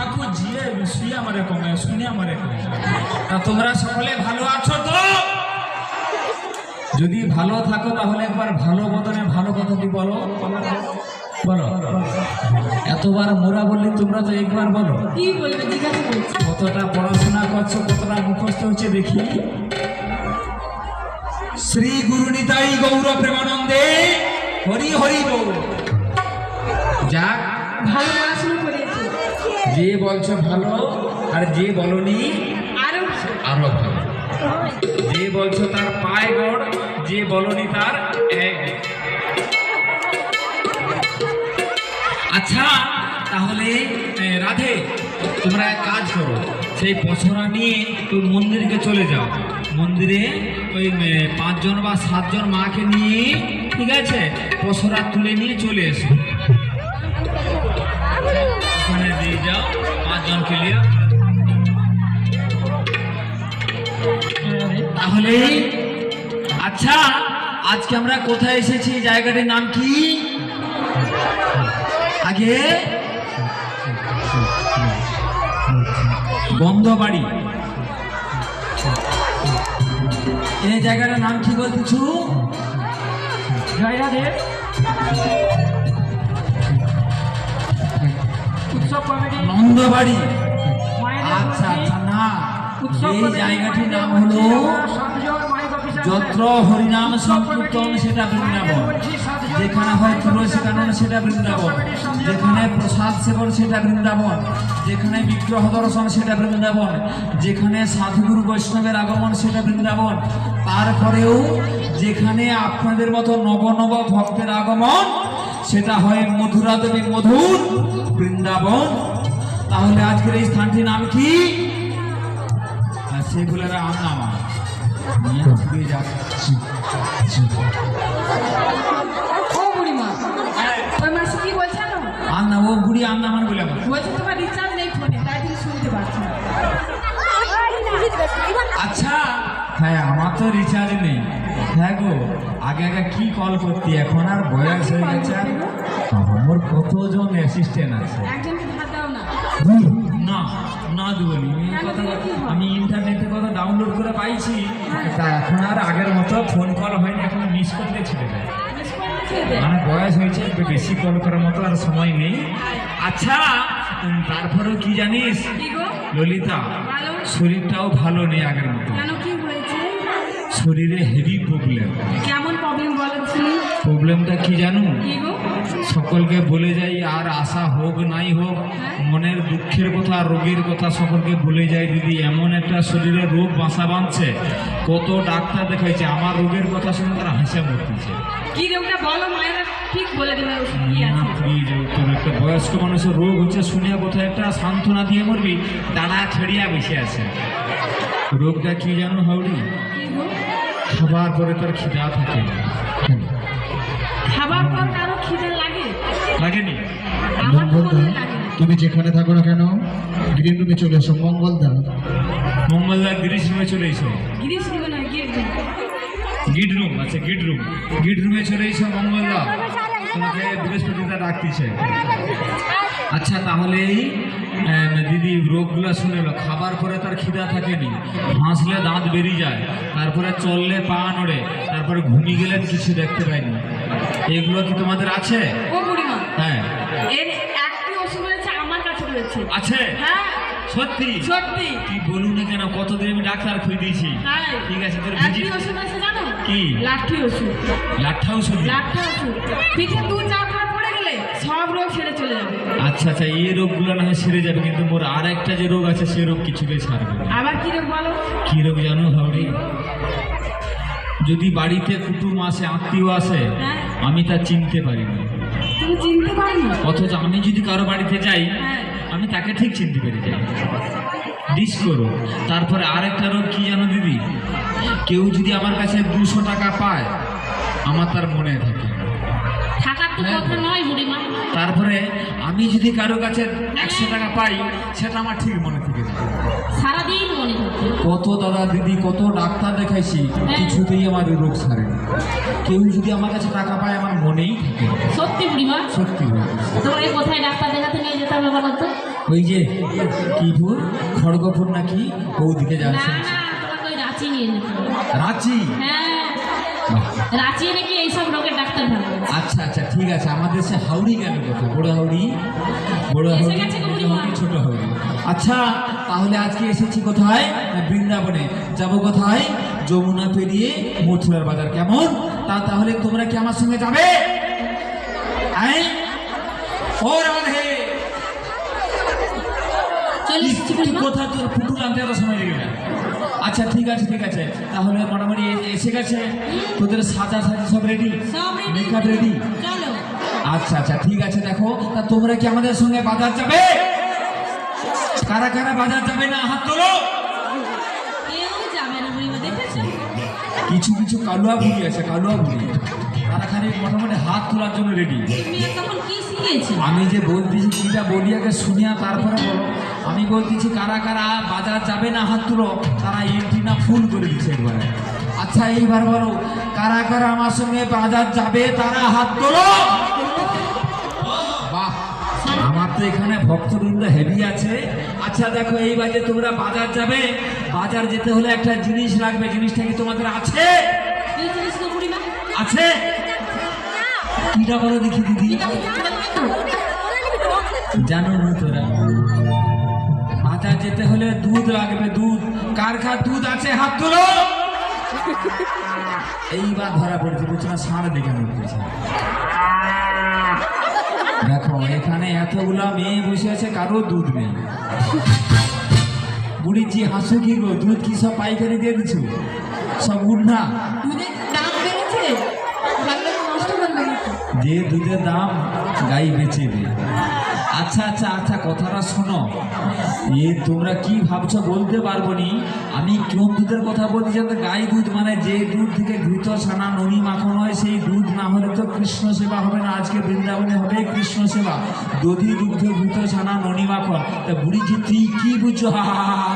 না ঠাকুরজি শুয়ে আমার কমে শুনে আমার কমে। তা তোমরা সকলে ভালো আছো তো? যদি ভালো থাকো তাহলে একবার ভালো বদনে ভালো কথাটি বলো? বলো। এতবার মোরা বললি তোমরা তো একবার বলো। কতটা পড়াশোনা করছ কতটা মুখস্থ হচ্ছে দেখি। শ্রী গুরু নিতাই গৌর প্রেমানন্দে হরি হরি বল। যাক। ভালো পড়াশোনা করিয়েছে যে বলছো ভালো আর যে বলনি আরও ভালো। যে বলছো তার পায়ে গড় যে বলনি তার এক। আচ্ছা তাহলে রাধে তোমরা এক কাজ করো। সেই পছরা নিয়ে ওই মন্দিরকে চলে যাও। মন্দিরে ওই পাঁচজন বা সাতজন মাকে নিয়ে ঠিক আছে পছরা তুলে নিয়ে চলে এসো। যাও পাঁচজনকে নিয়ে তাহলে আচ্ছা আজকে আমরা কোথায় এসেছি? জায়গাটির নাম কি? আগে গন্ধবাড়ি। এই জায়গাটার নাম কি বলতেছু জয় নন্দবাড়ি আচ্ছা আচ্ছা না এই জায়গাটির নাম হলো যত্র হরিনাম সংকীর্তন সেটা বৃন্দাবন। যেখানে হয় তুলসী কানন সেটা বৃন্দাবন। যেখানে প্রসাদ সেবন সেটা বৃন্দাবন। যেখানে বিগ্রহ দর্শন সেটা বৃন্দাবন। যেখানে সাধুগুরু বৈষ্ণবের আগমন সেটা বৃন্দাবন। তারপরেও যেখানে আপনাদের মতো নব নব ভক্তের আগমন সেটা হয় মধুরা দেবী মধুর বৃন্দাবন। তাহলে আজকের এই স্থানটির নাম কি? আর সেগুলোর আন্নামা নিয়ে ঘুরে যাচ্ছি। ও আন্না বুড়ি আন্দামান বলে আমার বলছে তোমার রিচার্জ নেই ফোনে তাই তুমি শুনতে পাচ্ছ না। আচ্ছা হ্যাঁ আমার তো রিচার্জ নেই। হ্যাঁ গো আগে আগে কি কল করতি? এখন আর বয়স হয়ে গেছে। আর আমার কতজন অ্যাসিস্ট্যান্ট আছে? না না দেবনি আমি ইন্টারনেটে কথা ডাউনলোড করে পাইছি তা এখন আর আগের মতো ফোন কল হয়নি এখন মিস ছেড়ে দেয়। করলে ছেড়ে দে। মানে বয়স হয়েছে একটু বেশি কল করার মতো আর সময় নেই। আচ্ছা তারপরেও কি জানিস? ললিতা শরীরটাও ভালো নেই আগের মতো। শরীরে হেভি প্রবলেম কেমন প্রবলেম বলো প্রবলেমটা কি জানো? সকলকে ভুলে যাই আর আশা হোক নাই হোক মনের দুঃখের কথা রোগের কথা সকলকে ভুলে যাই দিদি এমন একটা শরীরে রোগ বাসা বাঁধছে কত ডাক্তার দেখাইছে আমার রোগের কথা শুনে তারা হাসে মরতেছে। কি রোগটা বলো মায়েরা ঠিক বলে দেবে একটা বয়স্ক মানুষের রোগ হচ্ছে শুনিয়া কোথায় একটা সান্ত্বনা দিয়ে মরবি তারা ছেড়িয়া বসে আছে। রোগটা কি জানো গো খাবার পরে তার খিদা থাকে। খাবার পর লাগেনি মঙ্গলদা তুমি যেখানে থাকো না কেন গ্রিন রুমে চলে এসো মঙ্গলদা মঙ্গলবার গিরিশ রুমে চলে এসো। না গিয়ে রুম আচ্ছা গিড রুম। গিড রুমে চলে এসো মঙ্গলবার তোমাকে বৃহস্পতিটা ডাকতেছে। আচ্ছা তাহলেই আহ, দিদি রোগগুলো শুনে খাবার পরে তার খিদা থাকেনি। হাসলে দাঁত বেরিয়ে যায়। তারপরে চললে পা নড়ে। তারপরে ঘুমিয়ে গেলে কিছু দেখতে পাইনি। এগুলো কি তোমাদের আছে? হ্যাঁ। এর একটি ওষুধ রয়েছে আমার কাছে রয়েছে। আছে? হ্যাঁ। সত্যি? সত্যি। কি বলুন না কেন কতদিন আমি ডাক্তার খুঁজে দিয়েছি। ঠিক আছে তোর একটি ভিজিট ওষুধ আছে জানো? কি? লাঠি ওষুধ। লাঠি ওষুধ? পিঠে দু চাপড়া পড়ে গেলে সব রোগ সেরে চলে যাবে। আচ্ছা আচ্ছা এই রোগগুলো না সেরে যাবে কিন্তু মোর আর একটা যে রোগ আছে সে রোগ কিছুতেই ছাড়বে আবার কি রোগ বলো? কি রোগ জানো হাওড়ি যদি বাড়িতে কুটুম আসে আত্মীয় আসে হ্যাঁ। আমি তা চিনতে পারি না অথচ আমি যদি কারও বাড়িতে যাই হ্যাঁ। আমি তাকে ঠিক চিনতে পেরে যাই। ডিস করো। তারপরে আরেকটা রোগ কি জানো দিদি? কেউ যদি আমার কাছে দুশো টাকা পায় আমার তার মনে থাকে থাকার তো হ্যাঁ। কথা নয় বুড়িমা তারপরে আমি যদি কারও কাছে একশো টাকা পাই সেটা আমার ঠিক মনে থেকে সারাদিন মনে কত দাদা দিদি কত ডাক্তার দেখাইছি হ্যাঁ। কিছুতেই আমার রোগ সারে। কেউ যদি আমার কাছে টাকা পায় আমার মনেই থাকে সত্যি বুড়িমা সত্যি তোমাকে কোথায় ডাক্তার দেখাতে নিয়ে যেতে হবে বলো তো ওই যে কি ফুল খড়গপুর নাকি? ওদিকে যাচ্ছে। রাঁচি রাঁচি? হ্যাঁ। বাহ। রাঁচি নাকি এইসব রোগের ডাক্তার ভালো আচ্ছা আচ্ছা ঠিক আছে। আমাদের সে হাওড়ি গেল কথা বড় হাওড়ি বড় গেছে ছোট হাওড়ি আচ্ছা তাহলে আজকে এসেছি কোথায়? বৃন্দাবনে। যাব কোথায়? যমুনা পেরিয়ে মথুরার বাজার। কেমন? তা তাহলে তোমরা কি আমার সঙ্গে যাবে? আই ও রাধে চলে কি- এসেছি কি বুড়িমা কোথা তোর পুটুল আনতে এত সময় লেগে যায় আচ্ছা ঠিক আছে ঠিক আছে। তাহলে মোটামুটি এসে গেছে। তোদের সাজা সাজি সব রেডি মেকআপ রেডি আচ্ছা আচ্ছা ঠিক আছে দেখো। তা তোমরা কি আমাদের সঙ্গে বাজার যাবে? কারা কারা বাজার যাবে না? হাত তোলো। কিছু কিছু কালুয়া বুড়ি আছে কালুয়া বুড়ি তারা খালি মোটামুটি হাত তোলার জন্য রেডি আমি যে বলতেছি কিটা বলি আগে শুনিয়া তারপরে বলো। আমি বলতেছি কারা কারা বাজার যাবে না হাত তুলো তারা এন্ট্রি না ফুল করে দিচ্ছে একবারে। আচ্ছা এইবার বলো কারা কারা আমার সঙ্গে বাজার যাবে তারা হাত তোলো। বাহ আমার তো এখানে ভক্তবৃন্দ হেভি আছে। আচ্ছা দেখো এই বাজে তোমরা বাজার যাবে। বাজার যেতে হলে একটা জিনিস লাগবে জিনিসটা কি তোমাদের আছে? আছে? কিটা বলো দেখি দিদি। জানো না তোরা। যেতে হলে দুধ লাগবে দুধ। কার কার দুধ আছে? হাত তুলো। এইবার ধরা পড়েছে বুঝছ না? দেখে মরতেছে দেখো এখানে এতগুলা মেয়ে বসে আছে কারও দুধ নেই। বুড়িজি হাসু কি গো? দুধ কি সব পাইকারি দিয়ে দিছো? সব কিন্তু। যে দুধের দাম গাই বেচে দেয়। আচ্ছা আচ্ছা আচ্ছা কথাটা শোনো। এ তোমরা কি ভাবছ বলতে পারব নি? আমি কোন দুধের কথা বলছি যাতে গাই দুধ মানে যে দুধ থেকে ঘৃত ছানা ননি মাখন হয় সেই দুধ না হলে তো কৃষ্ণ সেবা হবে না। আজকে বৃন্দাবনে হবে কৃষ্ণ সেবা। দধি দুগ্ধ ঘৃত ছানা ননি মাখন। তা বুড়ি যে তুই কি বুঝছ? হা হা হা।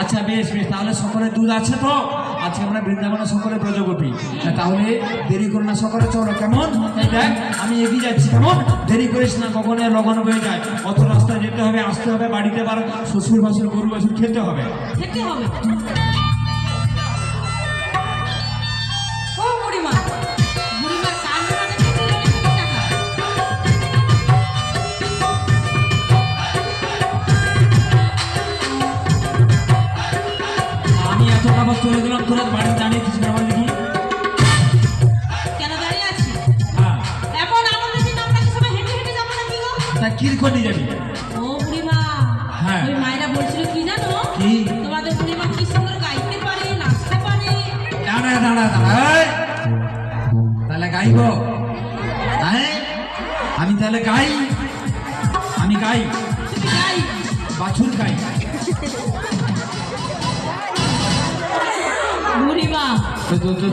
আচ্ছা বেশ বেশ তাহলে সকলের দুধ আছে তো? আজকে আমরা বৃন্দাবনে সকলে ব্রজগোপী তাহলে দেরি করো না, সকলে চলো, কেমন? দেখ, আমি এগিয়ে যাচ্ছি, কেমন? দেরি করিস না কখনো লগন হয়ে যায়। অত রাস্তায় যেতে হবে, আসতে হবে, বাড়িতে বার শ্বশুর বাসুর গরু বাসুর খেতে হবে। খেতে হবে। চলে গেলাম তোরা বাড়ি জানিয়ে কিছু না দেখি কেন দাঁড়িয়ে আছি এখন আমাদের দিন আমরা কি সবাই হেঁটে হেঁটে যাব নাকি গো? তা কীরকম নিয়ে যাবি? ও বুড়িমা হ্যাঁ। ওই মায়েরা বলছিল কি জানো? কি? তোমাদের বুড়িমা কি সুন্দর গাইতে পারে নাচতে পারে? দাঁড়া দাঁড়া দাঁড়া! তাহলে গাইব হ্যাঁ আমি তাহলে গাই। আমি গাই। বাছুর গাই।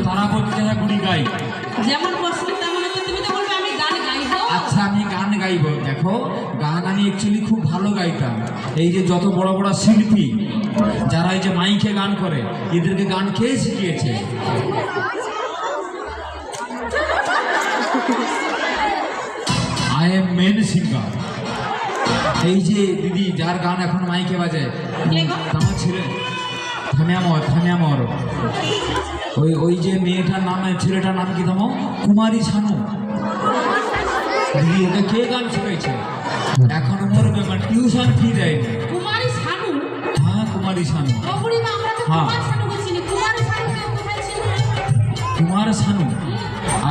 তারা বলছে হ্যাঁ বুড়ি গাই। যেমন প্রশ্ন তেমন তুমি তো বলবে আমি গান গাইবো। আচ্ছা আমি গান গাইবো। দেখো গান আমি অ্যাকচুয়ালি খুব ভালো গাইতাম। এই যে যত বড় বড় শিল্পী যারা এই যে মাইকে গান করে এদেরকে গান কে শিখিয়েছে? আই এম মেন সিঙ্গার এই যে দিদি যার গান এখন মাইকে বাজে? আমার ছেলে। থামিয়ামর থামিয়ামর ওই ওই যে মেয়েটার নাম ছেলেটার নাম কি থামো কুমারী শানু। দিদি ওকে কে গান শুনেছে এখন মরবে ব্যাপার টিউশন ফি দেয় কুমারী শানু? হ্যাঁ কুমারী শানু। তো হ্যাঁ। কুমার শানু শানু?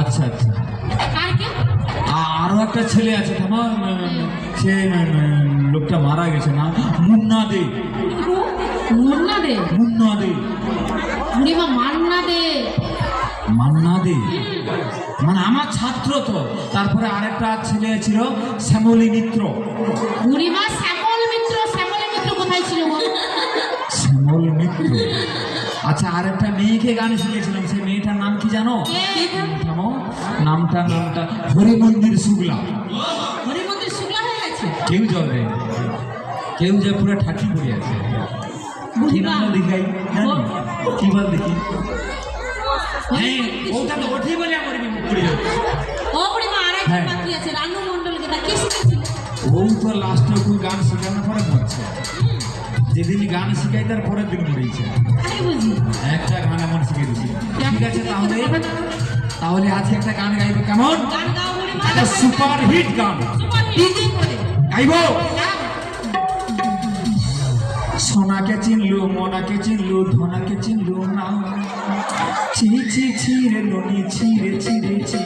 আচ্ছা আচ্ছা। আরও আরও একটা ছেলে আছে তোমার সে লোকটা মারা গেছে না মুন্না দে মুন্না দে মুন্না দে বুড়িমা মান্না দে মান্না দে মানে আমার ছাত্র তো। তারপরে আরেকটা ছেলে ছিল শ্যামলী মিত্র। বুড়িমা শ্যামল মিত্র শ্যামলী মিত্র কোথায় ছিল শ্যামল মিত্র। আচ্ছা আর একটা মেয়েকে গান শিখেছিলাম সেই মেয়েটার নাম কি জানো? নামটা নামটা হরিমন্দির শুক্লা। হরিমন্দির শুক্লা হয়ে গেছে? কেউ যাবে কেউ যে পুরো ঠাকি পড়ে আছে। কি নাম দেখাই কি বল দেখি? হ্যাঁ ওটা তো ওঠে বলে আমার ও হ্যাঁ। বাকি আছে রানু মন্ডলকে তা কে শিখেছিল ও তো লাস্টে ওকে গান শেখানোর পরে মরছে যেদিন গান শিখাই তার পরের দিন মরেছে একটা গান এমন শিখে দিচ্ছি ঠিক আছে তাহলে তাহলে আজকে একটা গান গাইবো কেমন? একটা সুপার হিট গান। গাইবো? সোনাকে চিনলু মনাকে চিনলু ধনাকে চিনলু না ছি ছি ছি রে ননি ছি রে ছি রে ছি।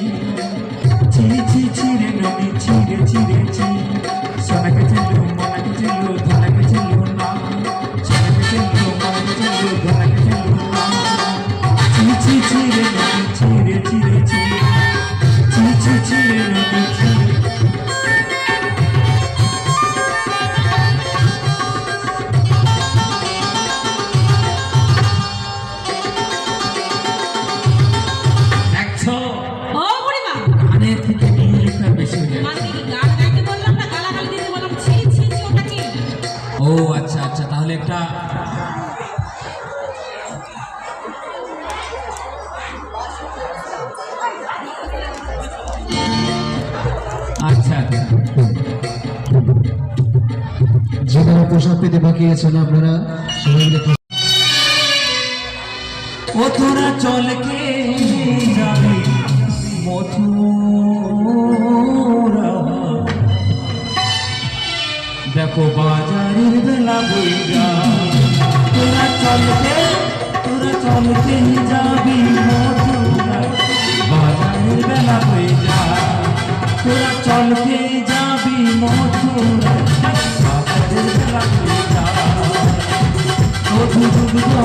ছি ছি ছি রে ননি ছি রে ছি সোনাকে চিনলু মনাকে চিনলু ও তোরা চলকে যাবে? মথুরা। দেখো বাজারের বেলা বইরা তোরা চলকে তোরা চলকে যাবি মথুরা বাজারের বেলা বইরা তোরা চলকে যাবি মথুরা বাজারের বেলা বইরা মধুরা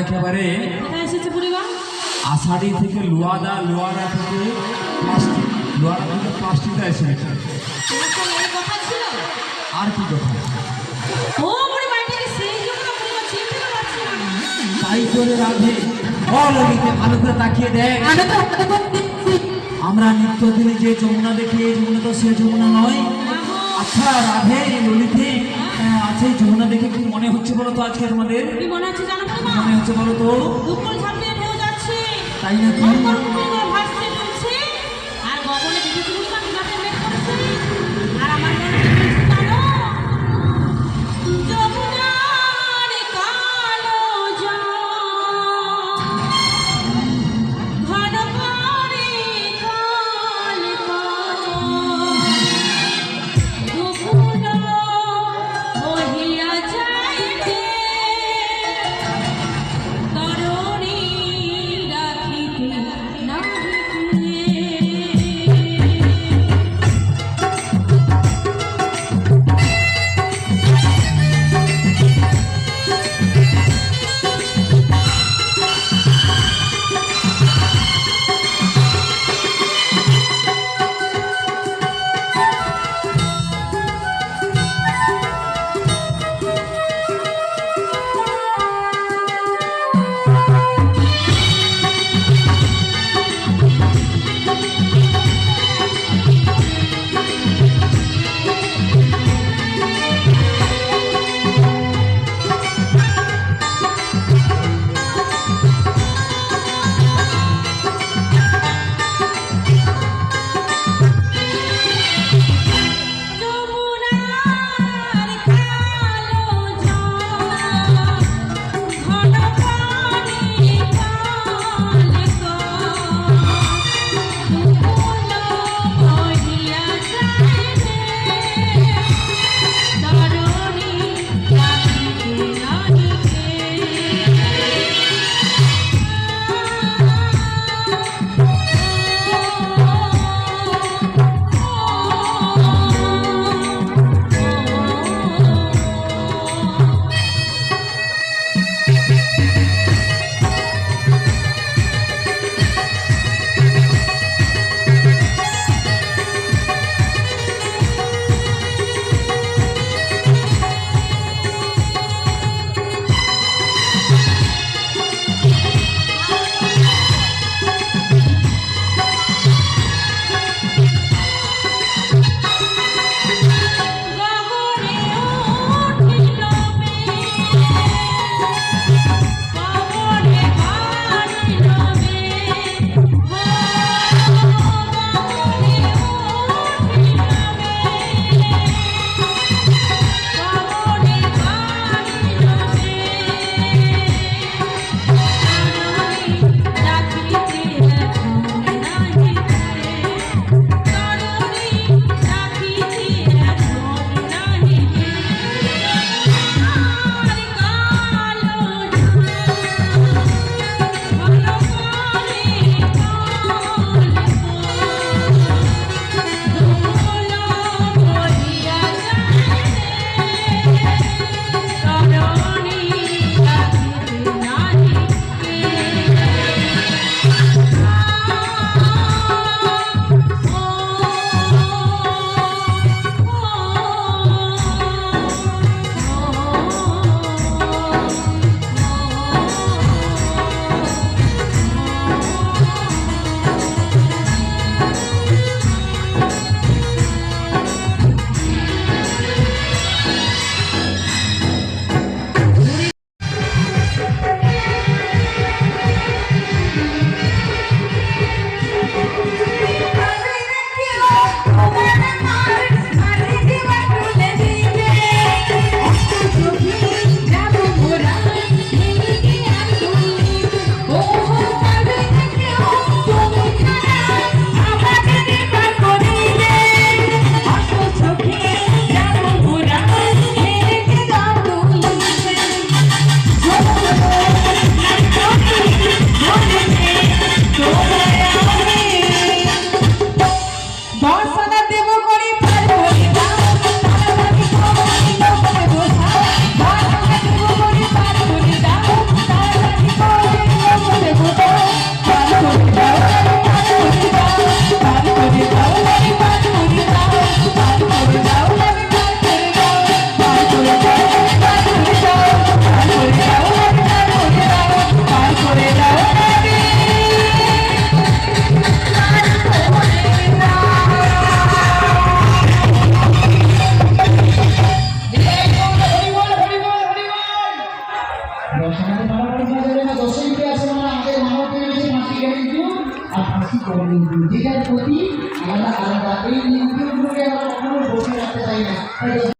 একেবারে বুড়িমা আষাঢ়ি থেকে লোয়াদা লোয়ারা থেকে থেকে প্লাস্টিকটা এসে আর কি কথা? তাই করে রাধে ভালো করে তাকিয়ে বলছি আমরা নিত্যদিনে যে যমুনা দেখি এই যমুনা তো সে যমুনা নয়। আচ্ছা রাধে ললিতে আহ, আচ্ছা যমুনা দেখে কি মনে হচ্ছে বলো তো আজকে তোমাদের? মনে হচ্ছে জানো মনে হচ্ছে বলো তো দুপুর ঝাঁপিয়ে ঢেউ যাচ্ছে তাই নাকি?